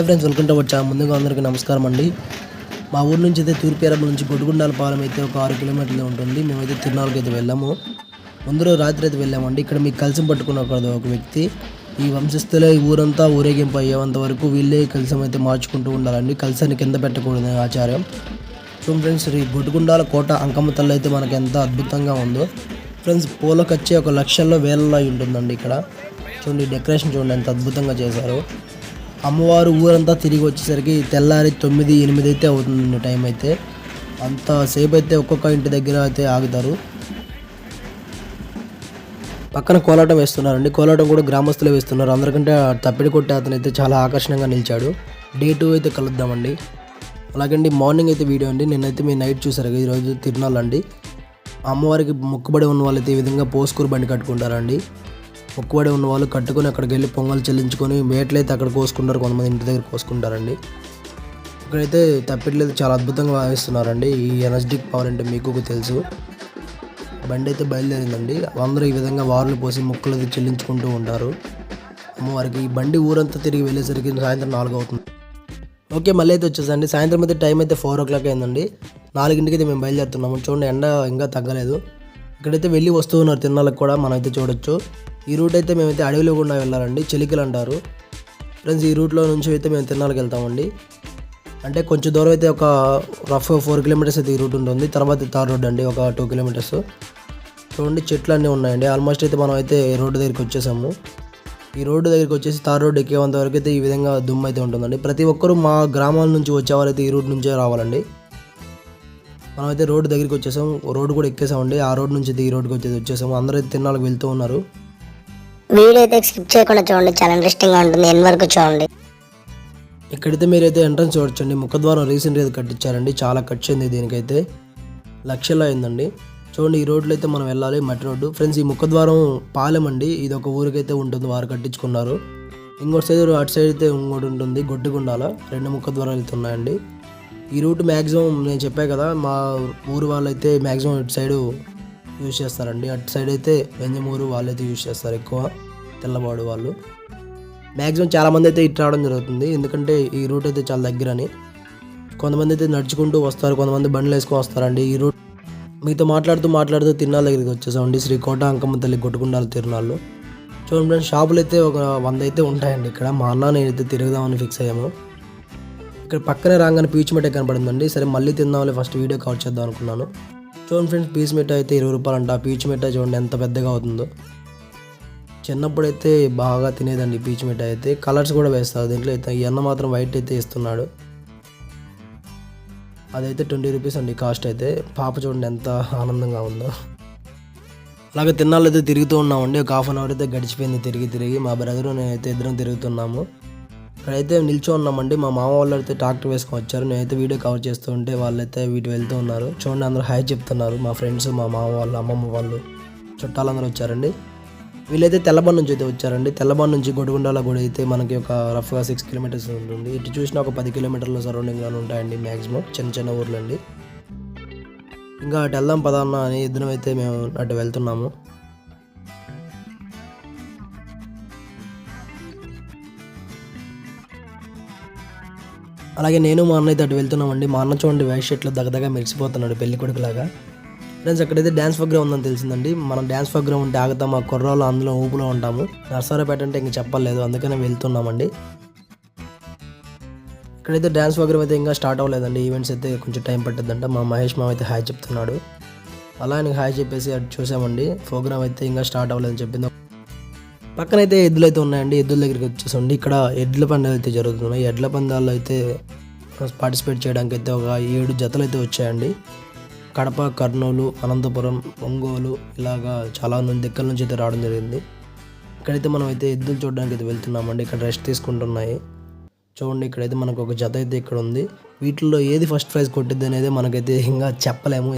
Hi friends welcome to వచ్చా ముందుగా అందరికీ నమస్కారం అండి. మా ఊరు నుంచి అయితే తూర్పుయారపు నుంచి గొడ్డుగుండాల పాలెం అయితే ఒక ఆరు కిలోమీటర్లు ఉంటుంది. మేమైతే తిరునాళ్ళకి అయితే వెళ్ళాము. ముందు రోజు రాత్రి అయితే వెళ్ళామండి. ఇక్కడ మీకు కలిసి పట్టుకున్న ఒక వ్యక్తి. ఈ వంశస్థులే ఊరంతా ఊరేగింపు అయ్యేంత వరకు వీళ్ళే కలిసం అయితే మార్చుకుంటూ ఉండాలండి. కలిసాన్ని కింద పెట్టకూడదు ఆచారం. సో ఫ్రెండ్స్ ఈ గొడ్డుగుండాల కోట అంకమ్మ తల్లి అయితే మనకి ఎంత అద్భుతంగా ఉందో. ఫ్రెండ్స్ పూలకు ఒక లక్షల్లో వేలలో అయి ఉంటుందండి ఇక్కడ. చూడండి డెకరేషన్ చూడండి ఎంత అద్భుతంగా చేశారు. అమ్మవారు ఊరంతా తిరిగి వచ్చేసరికి తెల్లారి తొమ్మిది ఎనిమిది అయితే అవుతుంది టైం అయితే. అంత సేపు అయితే ఒక్కొక్క ఇంటి దగ్గర అయితే ఆగుతారు. పక్కన కోలాటం వేస్తున్నారండి. కోలాటం కూడా గ్రామస్తులే వేస్తున్నారు. అందరికంటే ఆ తప్పిడి కొట్టే అతను అయితే చాలా ఆకర్షణంగా నిలిచాడు. డే టూ అయితే కలుద్దామండి. అలాగండి మార్నింగ్ అయితే వీడియో అండి. నిన్నైతే మీ నైట్ చూసారు కదా ఈరోజు తిరునాళ్ళండి. అమ్మవారికి మొక్కుబడి ఉన్న వాళ్ళైతే ఈ విధంగా పోస్కూరు బండి కట్టుకుంటారండి. మొక్కుబడి ఉన్న వాళ్ళు కట్టుకొని అక్కడికి వెళ్ళి పొంగల్ చెల్లించుకొని మేట్లయితే అక్కడ కోసుకుంటారు కొంతమంది ఇంటి దగ్గర కోసుకుంటారండి. ఇక్కడైతే తప్పిట్లేదు చాలా అద్భుతంగా భావిస్తున్నారండి. ఈ ఎనర్జెటిక్ పవర్ అంటే మీకు తెలుసు. బండి అయితే బయలుదేరిందండి. అందరూ ఈ విధంగా వారులు పోసి మొక్కులు అయితే చెల్లించుకుంటూ ఉంటారు. అమ్మవారికి ఈ బండి ఊరంతా తిరిగి వెళ్ళేసరికి సాయంత్రం నాలుగు అవుతుంది. ఓకే మళ్ళీ అయితే వచ్చేసండి. సాయంత్రం అయితే టైం అయితే ఫోర్ ఓ క్లాక్ అయిందండి. నాలుగింటికి అయితే మేము బయలుదేరుతున్నాము. చూడండి ఎండ ఇంకా తగ్గలేదు. ఇక్కడైతే వెళ్ళి వస్తూ ఉన్నారు తిన్నాలకు కూడా మనం అయితే చూడొచ్చు. ఈ రూట్ అయితే మేమైతే అడవిలో గుండా వెళ్ళాలండి. చెలికలు అంటారు. ఫ్రెండ్స్ ఈ రూట్లో నుంచి అయితే మేము తిరునాళ్ళకి వెళ్తామండి. అంటే కొంచెం దూరం అయితే ఒక రఫ్ ఫోర్ కిలోమీటర్స్ అయితే ఈ రూట్ ఉంటుంది. తర్వాత తార్ రోడ్ అండి ఒక టూ కిలోమీటర్స్. చూడండి చెట్లు అన్నీ ఉన్నాయండి. ఆల్మోస్ట్ అయితే మనం అయితే రోడ్డు దగ్గరికి వచ్చేసాము. ఈ రోడ్డు దగ్గరికి వచ్చేసి తార్ రోడ్డు ఎక్కేంత వరకు అయితే ఈ విధంగా దుమ్ము అయితే ఉంటుందండి. ప్రతి ఒక్కరూ మా గ్రామాల నుంచి వచ్చేవారైతే ఈ రూట్ నుంచే రావాలండి. మనమైతే రోడ్డు దగ్గరికి వచ్చేసాం రోడ్డు కూడా ఎక్కేసామండి. ఆ రోడ్ నుంచి అయితే ఈ రోడ్డుకి వచ్చేది వచ్చేసాము. అందరూ అయితే తిన్నాళ్ళకి వెళ్తూ ఉన్నారు. వీడియో అయితే స్కిప్ చేయకుండా చూడండి. చాలా ఇంట్రెస్టింగ్గా ఉంటుంది. ఎన్ వరకు చూడండి. ఇక్కడైతే మీరైతే ఎంట్రన్స్ చూడొచ్చండి. ముఖద్వారం రీసెంట్గా అయితే కట్టించారండి. చాలా ఖర్చు అయింది దీనికైతే. లక్షల్లో అయిందండి. చూడండి ఈ రోడ్లో అయితే మనం వెళ్ళాలి. మట్టి రోడ్డు. ఫ్రెండ్స్ ఈ ముఖద్వారం పాలెం అండి. ఇది ఒక ఊరికైతే ఉంటుంది. వారు కట్టించుకున్నారు. ఇంకోటి సైడ్ అటు సైడ్ అయితే ఇంకోటి ఉంటుంది. గొడ్డుగుండాల. రెండు ముఖద్వారాలు అయితే ఉన్నాయండి. ఈ రూట్ మ్యాక్సిమం నేను చెప్పా కదా మా ఊరు వాళ్ళు అయితే మ్యాక్సిమం ఇటు సైడు యూజ్ చేస్తారండి. అటు సైడ్ అయితే వెంజమూరు వాళ్ళైతే యూజ్ చేస్తారు ఎక్కువ తెల్లబాడు వాళ్ళు. మ్యాక్సిమం చాలామంది అయితే ఇటు రావడం జరుగుతుంది. ఎందుకంటే ఈ రూట్ అయితే చాలా దగ్గరని. కొంతమంది అయితే నడుచుకుంటూ వస్తారు కొంతమంది బండ్లు వేసుకొని వస్తారండి. ఈ రూట్ మీతో మాట్లాడుతూ మాట్లాడుతూ తిరునాళ్ళ దగ్గరికి వచ్చేసామండి. శ్రీ కోట అంకమ్మ తల్లి కొట్టుకుండాలి తిరునాళ్ళు. చూడండి ఫ్రెండ్స్ షాపులు అయితే ఒక వంద అయితే ఉంటాయండి ఇక్కడ. మా అన్న నేనైతే తిరుగుదామని ఫిక్స్ అయ్యాము. ఇక్కడ పక్కనే రాగానే పీచ్ మిఠాయి కనపడిందండి. సరే మళ్ళీ తిందామని ఫస్ట్ వీడియో కవర్ చేద్దాం అనుకున్నాను. చూడండి ఫ్రెండ్స్ పీచ్ మిఠాయి అయితే ఇరవై రూపాయలు అంట ఆ పీచ్ మిఠాయి చూడండి ఎంత పెద్దగా అవుతుందో. చిన్నప్పుడైతే బాగా తినేదండి పీచ్ మిఠాయి అయితే. కలర్స్ కూడా వేస్తారు దీంట్లో అయితే. ఈ అన్న మాత్రం వైట్ అయితే ఇస్తున్నాడు అదైతే ట్వంటీ రూపీస్ అండి కాస్ట్ అయితే. పాప చూడండి ఎంత ఆనందంగా ఉందో. అలాగే తిన్నాళ్ళు అయితే తిరుగుతూ ఉన్నామండి. ఒక హాఫ్ అన్ అవర్ అయితే గడిచిపోయింది తిరిగి తిరిగి. మా బ్రదరు నేనైతే ఇద్దరం తిరుగుతున్నాము. ఇక్కడైతే నిల్చో ఉన్నామండి. మా మామ వాళ్ళు అయితే ట్రాక్టర్ వేసుకొని వచ్చారు. నేనైతే వీడియో కవర్ చేస్తూ ఉంటే వాళ్ళైతే వీటి వెళ్తూ ఉన్నారు. చూడండి అందరూ హాయ్ చెప్తున్నారు. మా ఫ్రెండ్స్ మా మామ వాళ్ళు అమ్మమ్మ వాళ్ళు చుట్టాలందరూ వచ్చారండి. వీళ్ళైతే తెల్లబాన్ నుంచి అయితే వచ్చారండి. తెల్లబాన్ నుంచి గొడుగుండాల గుడి అయితే మనకి ఒక రఫ్గా సిక్స్ కిలోమీటర్స్ ఉంటుంది. ఇటు చూసినా ఒక పది కిలోమీటర్ల సరౌండింగ్లో ఉంటాయండి మ్యాక్సిమం చిన్న చిన్న ఊర్లండి. ఇంకా అటు వెళ్దాం పదాన్న అని ఇద్దరం అయితే మేము అటు వెళ్తున్నాము. అలాగే నేను మా అన్న అయితే అటు వెళ్తున్నామండి. మా అన్న చూడండి వైట్ షర్ట్లో దగ్గదగా మెరిసిపోతున్నాడు పెళ్ళి కొడుకులాగా. ఫ్రెండ్స్ అక్కడైతే డ్యాన్స్ ప్రోగ్రామ్ ఉందని తెలిసిందండి. మనం డ్యాన్స్ ప్రోగ్రామ్ ఉంటే ఆగుతాం మా కుర్రోళ్ళు అందులో ఊపులో ఉంటాము. నర్సారాపేట అంటే ఇంక చెప్పలేదు అందుకనే వెళ్తున్నామండి. ఇక్కడైతే డ్యాన్స్ ప్రోగ్రామ్ అయితే ఇంకా స్టార్ట్ అవ్వలేదండి. ఈవెంట్స్ అయితే కొంచెం టైం పట్టిద్దంట. మా మహేష్ మామ అయితే హాయ్ చెప్తున్నాడు. అలా ఆయనకి హాయ్ చెప్పేసి అటు చూసామండి. ప్రోగ్రామ్ అయితే ఇంకా స్టార్ట్ అవ్వలేదని చెప్పింది. పక్కనైతే ఎద్దులు అయితే ఉన్నాయండి. ఎద్దుల దగ్గరికి వచ్చేసండి. ఇక్కడ ఎడ్ల పందాలు అయితే జరుగుతున్నాయి. ఎడ్ల పందాల్లో అయితే పార్టిసిపేట్ చేయడానికి అయితే ఒక ఏడు జతలు అయితే వచ్చాయండి. కడప కర్నూలు అనంతపురం ఒంగోలు ఇలాగా చాలా మంది దగ్గర నుంచి అయితే రావడం జరిగింది. ఇక్కడైతే మనం అయితే ఎద్దులు చూడడానికి అయితే వెళ్తున్నామండి. ఇక్కడ రెస్ట్ తీసుకుంటున్నాయి. చూడండి ఇక్కడైతే మనకు ఒక జత అయితే ఇక్కడ ఉంది. వీటిల్లో ఏది ఫస్ట్ ప్రైజ్ కొట్టిద్ది అనేది మనకైతే ఇంకా చెప్పలేము.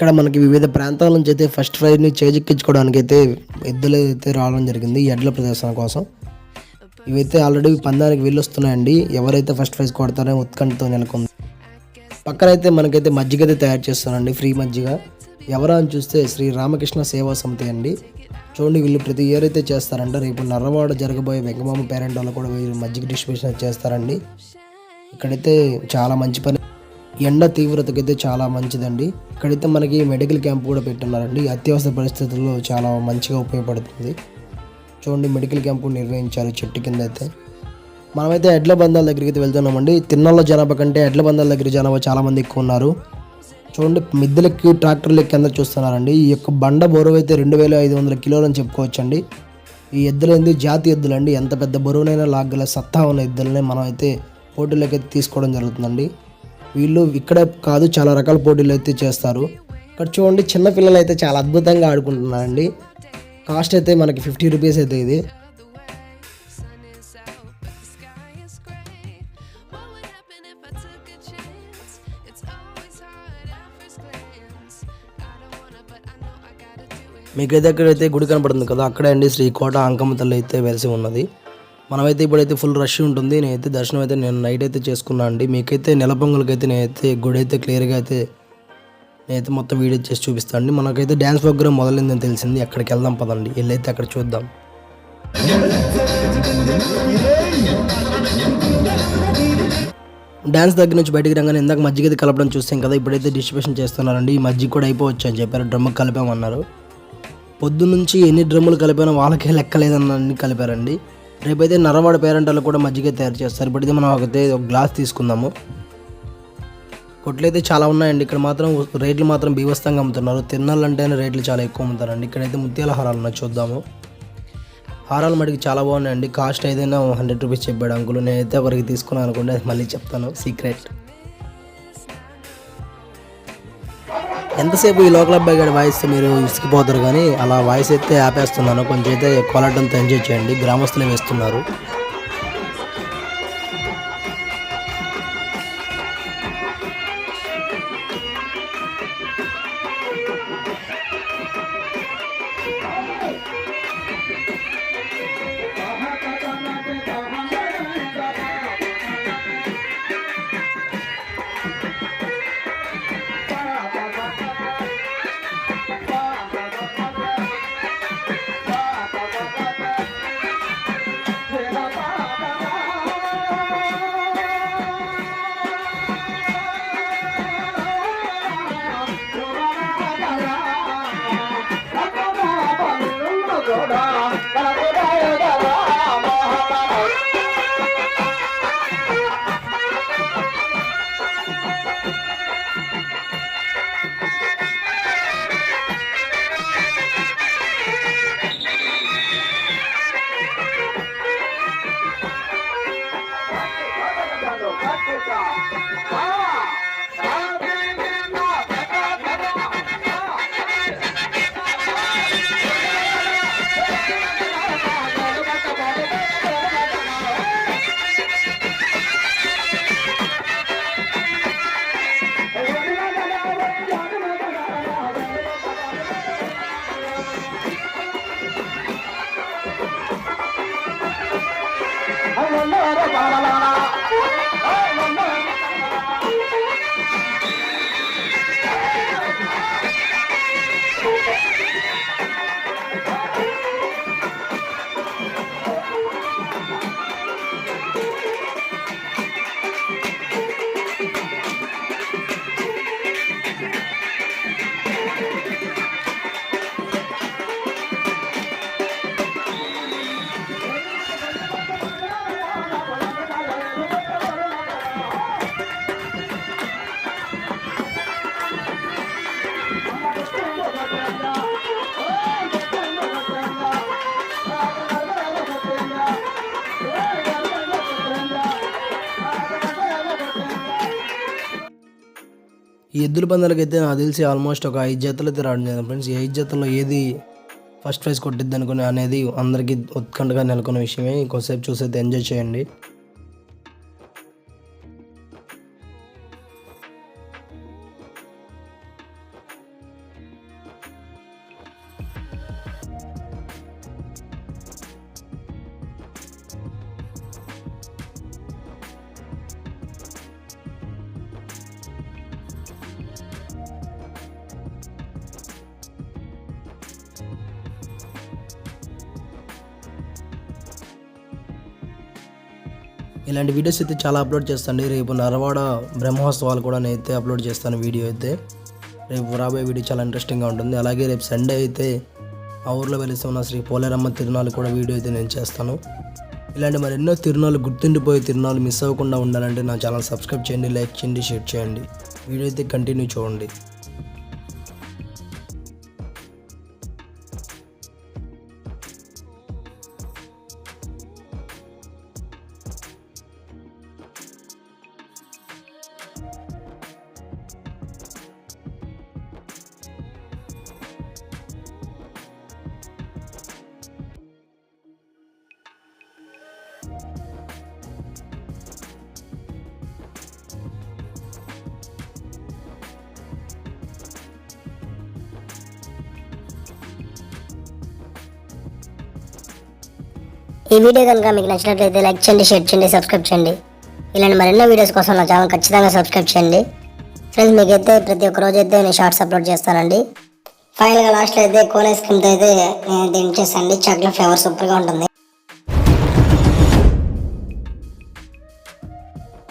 ఇక్కడ మనకి వివిధ ప్రాంతాల నుంచి అయితే ఫస్ట్ ప్రైజ్ని చేజిక్కించుకోవడానికి అయితే ఎద్దులు అయితే రావడం జరిగింది ఎడ్ల ప్రదర్శన కోసం. ఇవైతే ఆల్రెడీ పందానికి వెళ్ళొస్తున్నాయండి. ఎవరైతే ఫస్ట్ ప్రైజ్ కొడతారో ఉత్కంఠతో నెలకొంది. పక్కన అయితే మనకైతే మజ్జిగ అయితే తయారు చేస్తానండి ఫ్రీ మజ్జిగ. ఎవరా అని చూస్తే శ్రీ రామకృష్ణ సేవా సమితి అండి. చూడండి వీళ్ళు ప్రతి ఇయర్ అయితే చేస్తారంట. రేపు నర్రవాడ జరగబోయే వెంకమామ పేరెంట్ వాళ్ళు కూడా వీళ్ళు మజ్జిగ డిస్ట్రిబ్యూషన్ చేస్తారండి. ఇక్కడైతే చాలా మంచి పని ఎండ తీవ్రతకైతే చాలా మంచిదండి. ఇక్కడైతే మనకి మెడికల్ క్యాంప్ కూడా పెట్టున్నారండి. అత్యవసర పరిస్థితుల్లో చాలా మంచిగా ఉపయోగపడుతుంది. చూడండి మెడికల్ క్యాంప్ నిర్వహించారు చెట్టు కింద అయితే. మనమైతే ఎడ్ల బంధాల దగ్గరికి అయితే వెళ్తున్నామండి. తిన్నళ్ళ జనాభా కంటే ఎడ్ల బంధాల దగ్గర జనాభా చాలామంది ఎక్కువ ఉన్నారు. చూడండి మిద్దెలకి ట్రాక్టర్లకి కింద చూస్తున్నారండి. ఈ యొక్క బండ బరువు అయితే రెండు వేల ఐదు వందల కిలోలు అని చెప్పుకోవచ్చండి. ఈ ఎద్దులండి జాతి ఎద్దులండి. ఎంత పెద్ద బరువునైనా లాగ్గల సత్తా ఉన్న ఎద్దులనే మనం అయితే పోటీలోకి అయితే తీసుకోవడం జరుగుతుందండి. వీళ్ళు ఇక్కడే కాదు చాలా రకాల పోటీలు అయితే చేస్తారు. ఇక్కడ చూడండి చిన్న పిల్లలు అయితే చాలా అద్భుతంగా ఆడుకుంటున్నారండి. కాస్ట్ అయితే మనకి ఫిఫ్టీ రూపీస్ అయితే ఇది. మీకు దగ్గర అయితే మీకైతే గుడి కనపడుతుంది కదా అక్కడే అండి శ్రీ కోట అంకమ్మ తల్లి అయితే వెలిసి ఉన్నది. మనమైతే ఇప్పుడైతే ఫుల్ రష్ ఉంటుంది. నేనైతే దర్శనం అయితే నేను నైట్ అయితే చేసుకున్నాను అండి. మీకైతే నెల నేనైతే గుడి అయితే క్లియర్గా అయితే నేనైతే మొత్తం వీడియో చేసి చూపిస్తాను అండి. మనకైతే డ్యాన్స్ ప్రోగ్రామ్ మొదలైందని తెలిసింది. అక్కడికి వెళ్దాం పదండి. వెళ్ళైతే అక్కడ చూద్దాం. డ్యాన్స్ దగ్గర నుంచి బయటికి రాగానే ఇందాక మజ్జిగ అయితే కలపడం చూసాం కదా ఇప్పుడైతే డిస్ట్రిబ్యూషన్ చేస్తున్నారండి. ఈ మజ్జిగ కూడా అయిపోవచ్చు అని చెప్పారు. డ్రమ్ము కలిపామన్నారు. పొద్దున్నుంచి ఎన్ని డ్రమ్ములు కలిపానో వాళ్ళకే లెక్కలేదన్నీ కలిపారండి. రేపైతే నరవాడ పేరెంటాలు కూడా మజ్జిగ తయారు చేస్తారు. ఇప్పుడైతే మనం ఒకతే ఒక గ్లాస్ తీసుకుందాము. కొట్లయితే చాలా ఉన్నాయండి. ఇక్కడ మాత్రం రేట్లు మాత్రం బీభత్సంగా అమ్ముతున్నారు. తిన్నాలంటేనే రేట్లు చాలా ఎక్కువ అమ్ముతారండి. ఇక్కడైతే ముత్యాల హారాలు ఉన్నాయి చూద్దాము. హారాలు మటుకు చాలా బాగున్నాయండి. కాస్ట్ ఏదైనా హండ్రెడ్ రూపీస్ చెప్పాడు అంకుల్. నేనైతే ఒకరికి తీసుకున్నాను అనుకోండి అది మళ్ళీ చెప్తాను. సీక్రెట్. ఎంతసేపు ఈ లోకల్ అబ్బాయి గారి వాయిస్ మీరు ఇసుకుపోతారు కానీ అలా వాయిస్ అయితే ఆపేస్తున్నాను. కొంచెం అయితే కోలాటంతో ఎంజాయ్ చేయండి. గ్రామస్తులు వేస్తున్నారు. বাংলা ఈ ఎద్దుల పందాలకి అయితే నాకు తెలిసి ఆల్మోస్ట్ ఒక ఐదు జతలు అయితే రావడం జరిగింది ఫ్రెండ్స్. ఈ ఐదు జతల్లో ఏది ఫస్ట్ ప్రైజ్ కొట్టిద్ది అనుకుని అనేది అందరికీ ఉత్కంఠగా నెలకొన్న విషయమే. ఇంకోసేపు చూసి అయితే ఎంజాయ్ చేయండి. ఇలాంటి వీడియోస్ అయితే చాలా అప్లోడ్ చేస్తాను. రేపు నరవాడ బ్రహ్మోత్సవాలు కూడా నేనైతే అప్లోడ్ చేస్తాను వీడియో అయితే. రేపు రాబోయే వీడియో చాలా ఇంట్రెస్టింగ్గా ఉంటుంది. అలాగే రేపు సండే అయితే ఆ ఊర్లో వెలుస్తున్న శ్రీ పోలేరమ్మ తిరునాలు కూడా వీడియో అయితే నేను చేస్తాను. ఇలాంటి మరి ఎన్నో తిరునాళ్ళు గుర్తుండిపోయే తిరునాలు మిస్ అవ్వకుండా ఉండాలంటే నా ఛానల్ సబ్స్క్రైబ్ చేయండి లైక్ చేయండి షేర్ చేయండి. వీడియో అయితే కంటిన్యూ చూడండి. ఈ వీడియో కనుక మీకు నచ్చినట్లయితే లైక్ చేయండి షేర్ చేయండి సబ్స్క్రైబ్ చేయండి. ఇలాంటి మరెన్నో వీడియోస్ కోసం నా ఛానల్ ఖచ్చితంగా సబ్స్క్రైబ్ చేయండి. ఫ్రెండ్స్ మీకైతే ప్రతి ఒక్క రోజు అయితే నేను షార్ట్స్ అప్లోడ్ చేస్తానండి. ఫైనల్గా లాస్ట్లో అయితే కోన్ ఐస్ క్రీమ్తో అయితే నేను దించేసండి చాక్లెట్ ఫ్లేవర్ సూపర్గా ఉంటుంది.